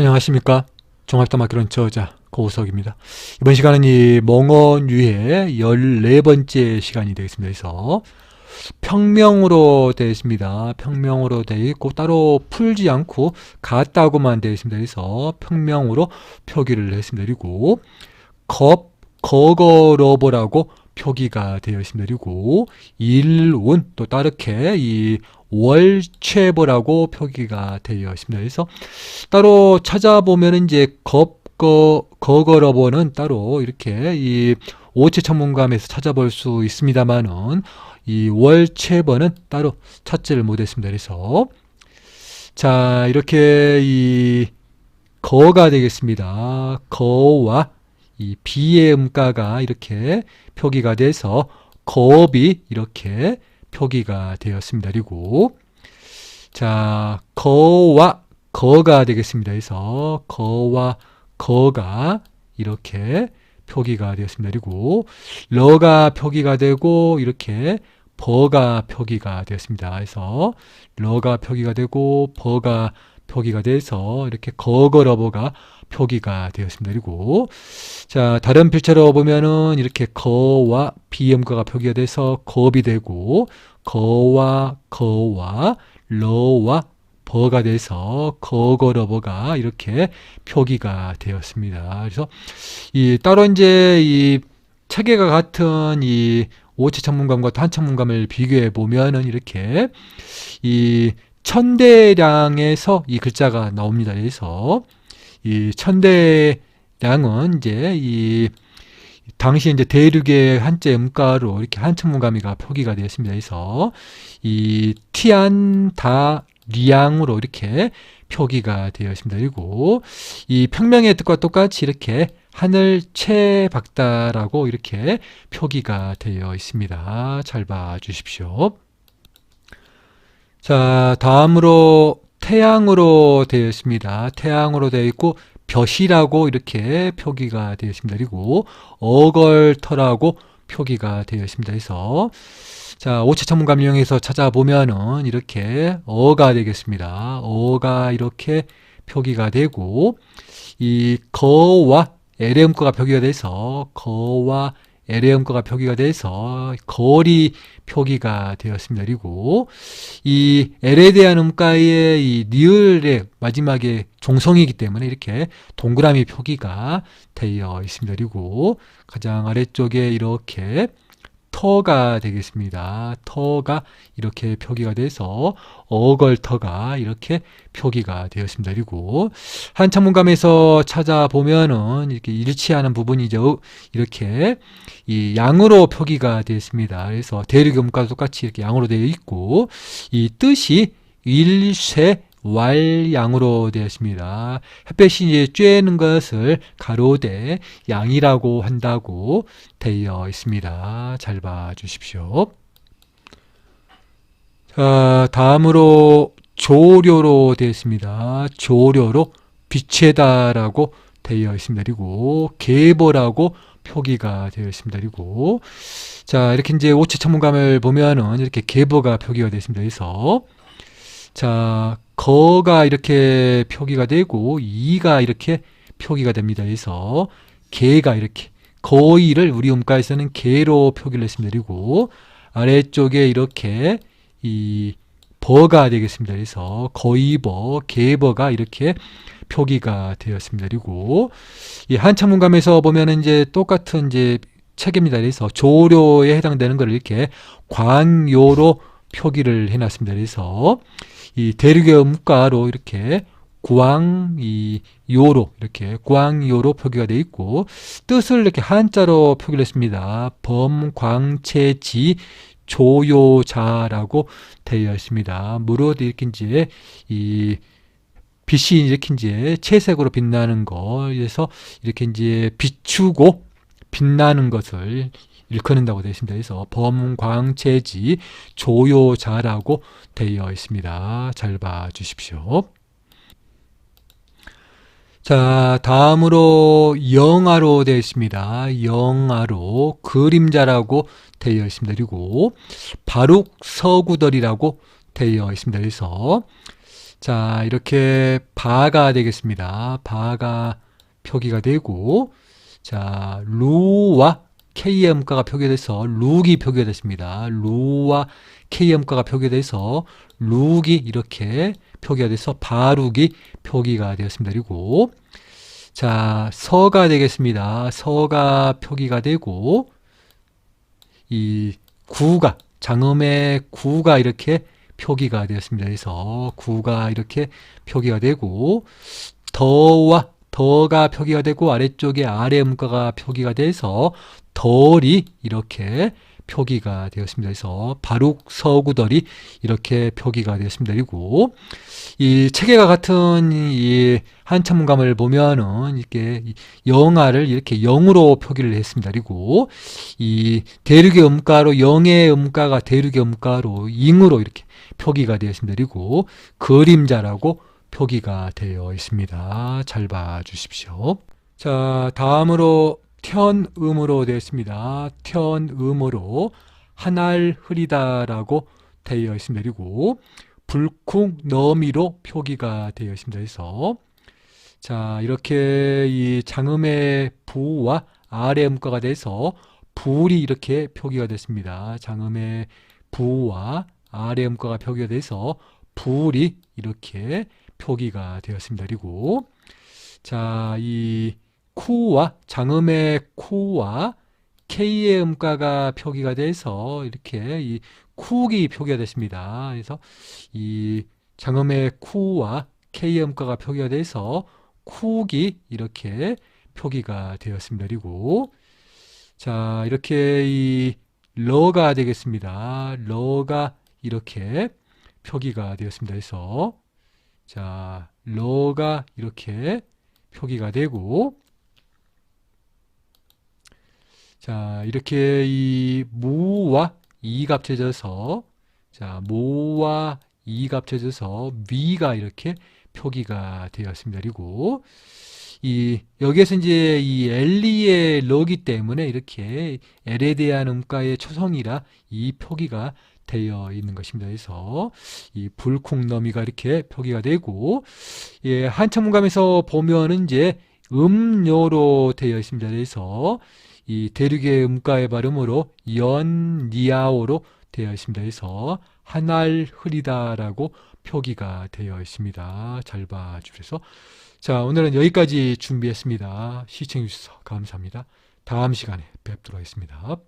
안녕하십니까. 종합다마키론 저자 고우석입니다. 이번 시간은 이 몽원유의 14번째 시간이 되겠습니다. 그래서 평명으로 되어 있습니다. 평명으로 되어 있고 따로 풀지 않고 같다고만 되어 있습니다. 그래서 평명으로 표기를 했습니다. 그리고 겁, 거거러버라고 표기가 되어 있습니다. 그리고 일운 또 따르게 이 월체버라고 표기가 되어 있습니다. 그래서 따로 찾아보면 이제 겁거 거거러버는 따로 이렇게 이 오체 천문감에서 찾아볼 수 있습니다만은 이 월체버는 따로 찾지를 못했습니다. 그래서 자 이렇게 이 거가 되겠습니다. 거와 이 비의 음가가 이렇게 표기가 돼서 겁이 이렇게 표기가 되었습니다. 그리고 자 거와 거가 되겠습니다. 그래서 거와 거가 이렇게 표기가 되었습니다. 그리고 러가 표기가 되고 이렇게 버가 표기가 되었습니다. 그래서 러가 표기가 되고 버가 표기가 돼서 이렇게 거거 러버가 표기가 되었습니다. 그리고 자 다른 필체로 보면은 이렇게 거와 비음가가 표기가 돼서 겁이 되고 거와 거와 러와 버가 돼서 거거 러버가 이렇게 표기가 되었습니다. 그래서 이 따로 이제 이 체계가 같은 이 오체 천문감과 탄천문감을 비교해 보면은 이렇게 이 천대량에서 이 글자가 나옵니다. 그래서 이 천대량은 이제 이 당시 이제 대륙의 한자 음가로 이렇게 한천문가미가 표기가 되었습니다. 그래서 이 티안 다 리양으로 이렇게 표기가 되어 있습니다. 그리고 이 평명의 뜻과 똑같이 이렇게 하늘 채박다라고 이렇게 표기가 되어 있습니다. 잘 봐 주십시오. 자, 다음으로 태양으로 되어 있습니다. 태양으로 되어 있고 벼시라고 이렇게 표기가 되어 있습니다. 그리고 어걸터라고 표기가 되어 있습니다. 그래서 자, 오체 천문감 이용해서 찾아보면은 이렇게 어가 되겠습니다. 어가 이렇게 표기가 되고 이 거와 에레음거가 표기가 돼서 거와 에레음거가 표기가 돼서 거리 표기가 되었습니다. 그리고 이 엘에 대한 음가의 이 니을의 마지막에 종성이기 때문에 이렇게 동그라미 표기가 되어 있습니다. 그리고 가장 아래쪽에 이렇게 터가 되겠습니다. 터가 이렇게 표기가 돼서 어걸터가 이렇게 표기가 되었습니다. 그리고 한창문감에서 찾아보면은 이렇게 일치하는 부분이죠. 이렇게 이 양으로 표기가 되었습니다. 그래서 대륙음과 똑같이 이렇게 양으로 되어 있고 이 뜻이 일쇄 왈 양으로 되었습니다. 햇볕이 이제 쬐는 것을 가로대 양이라고 한다고 되어 있습니다. 잘 봐 주십시오. 자, 다음으로 조료로 되어 있습니다. 조료로 빛에다라고 되어 있습니다. 그리고 계보라고 표기가 되어 있습니다. 그리고 자 이렇게 이제 오체 천문감을 보면은 이렇게 계보가 표기가 되어 있습니다. 그래서 자 거가 이렇게 표기가 되고 이가 이렇게 표기가 됩니다. 그래서 개가 이렇게 거의를 우리 음가에서는 개로 표기를 했습니다. 그리고 아래쪽에 이렇게 이 버가 되겠습니다. 그래서 거의버, 개버가 이렇게 표기가 되었습니다. 그리고 이 한참 문감에서 보면은 이제 똑같은 이제 책입니다. 그래서 조료에 해당되는 것을 이렇게 광요로 표기를 해놨습니다. 그래서 이 대륙의 음가로 이렇게 구왕 이 요로 이렇게 구왕요로 표기가 되어 있고 뜻을 이렇게 한자로 표기를 했습니다. 범광채지 조요자라고 되어 있습니다. 무릇 이렇게 이제 이 빛이 이렇게 이제 채색으로 빛나는 거 그래서 이렇게 이제 비추고 빛나는 것을 일컫는다고 되어 있습니다. 그래서 범광채지 조요자라고 되어 있습니다. 잘 봐 주십시오. 자, 다음으로 영아로 되어 있습니다. 영아로 그림자라고 되어 있습니다. 그리고 바룩 서구덜이라고 되어 있습니다. 그래서 자, 이렇게 바가 되겠습니다. 바가 표기가 되고, 자, 루와 K의 음가가 표기돼서 룩이 표기가 됐습니다. 루와 K의 음가가 표기돼서 룩이 이렇게 표기가 돼서 바룩이 표기가 되었습니다. 그리고 자, 서가 되겠습니다. 서가 표기가 되고 이 구가 장음의 구가 이렇게 표기가 되었습니다. 그래서 구가 이렇게 표기가 되고 더와 더가 표기가 되고 아래쪽에 아래 음가가 표기가 돼서 덜이 이렇게 표기가 되었습니다. 그래서 바룩 서구덜이 이렇게 표기가 되었습니다. 그리고 이 체계가 같은 이 한참 문감을 보면은 이렇게 이 영아를 이렇게 영으로 표기를 했습니다. 그리고 이 대륙의 음가로 영의 음가가 대륙의 음가로 잉으로 이렇게 표기가 되었습니다. 그리고 그림자라고 표기가 되어 있습니다. 잘 봐주십시오. 자, 다음으로 편음으로 되어 있습니다. 편음으로 한알 흐리다라고 되어 있습니다. 그리고 불쿵 너미로 표기가 되어 있습니다. 그래서 자 이렇게 이 장음의 부와 아래 음가가 돼서 불이 이렇게 표기가 됐습니다. 장음의 부와 아래 음가가 표기가 돼서 불이 이렇게 표기가 되었습니다. 그리고 자이 쿠와 장음의 쿠와 K의 음가가 표기가 돼서 이렇게 이 쿡이 표기가 됐습니다. 그래서 이 장음의 쿠와 K의 음가가 표기가 돼서 쿡이 이렇게 표기가 되었습니다. 그리고 자 이렇게 이 러가 되겠습니다. 러가 이렇게 표기가 되었습니다. 그래서 자 러가 이렇게 표기가 되고 자, 이렇게 이 무와 이가 합쳐져서 자, 모와 이가 합쳐져서 위가 이렇게 표기가 되었습니다. 그리고 이 여기에서 이제 이 엘리의 러기 때문에 이렇게 엘에 대한 음가의 초성이라 이 표기가 되어 있는 것입니다. 그래서 이 불콩너미가 이렇게 표기가 되고 예, 한참 문감에서 보면은 이제 음료로 되어 있습니다. 그래서 이 대륙의 음가의 발음으로 연니아오로 되어 있습니다. 그래서 한알 흐리다라고 표기가 되어 있습니다. 잘 봐주셔서 자 오늘은 여기까지 준비했습니다. 시청해 주셔서 감사합니다. 다음 시간에 뵙도록 하겠습니다.